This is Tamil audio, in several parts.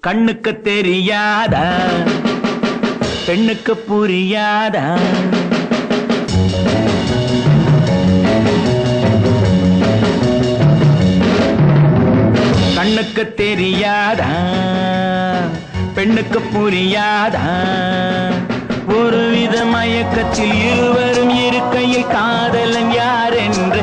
கண்ணுக்கு தெரியாதா? பெண்ணுக்கு புரியாதா? கண்ணுக்கு தெரியாதா? பெண்ணுக்கு புரியாதா? மயக்கத்தில் இருவரும் இருக்கையில் காதலன் யார் என்று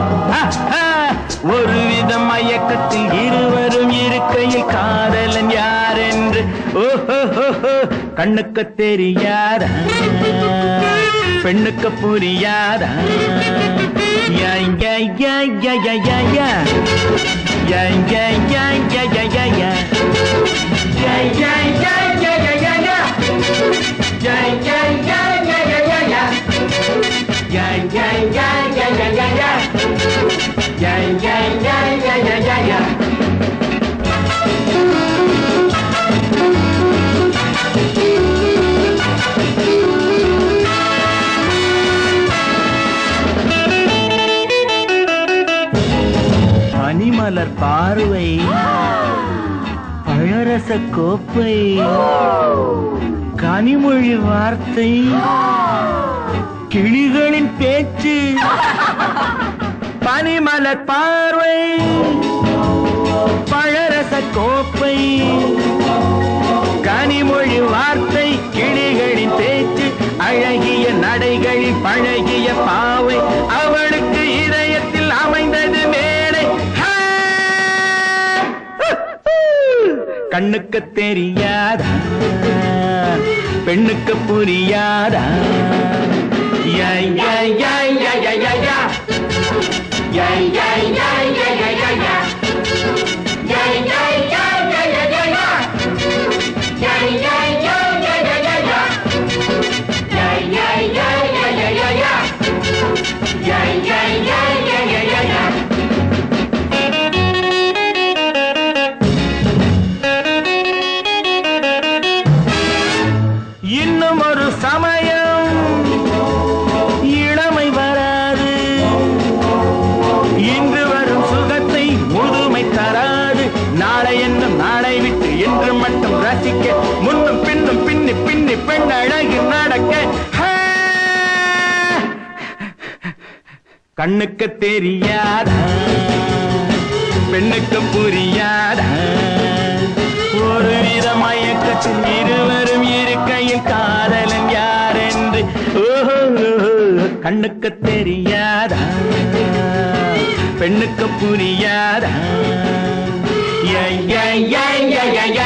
ஒரு ஒருவித மயக்கத்தில் இருவரும் இருக்கையில் காதலன் யார் என்று ஓஹோ கண்ணுக்கு தெரியாதா பெண்ணுக்கு புரியாதா யா யா யா யா யா யா யா Yeah, yeah, yeah, yeah, yeah, yeah, yeah. Yeah, yeah, yeah, yeah, மலர் பார்வை. பழரச கோப்பை. கனிமொழி வார்த்தை. கிளிகளின் பேச்சு. பனிமலர் பார்வை. பழரச கோப்பை. கனிமொழி வார்த்தை கிளிகளின் பேச்சு. அழகிய நடைகளில் பழகிய பார்வை கண்ணுக்கு தெரியாதா? பெண்ணுக்கு புரியாதா? யா, யா, யா, யா, யா, யா, யா. யா, யா, யா, பின்னி அழகு நடக்க. கண்ணுக்கு தெரியாத பெண்ணுக்கு புரியாத ஒரு வித மயக்கத்தில் இருவரும் இருக்கையில் காதலன் யார் என்று ஓஹோ கண்ணுக்கு தெரியாத பெண்ணுக்கு புரியாத. ஐயா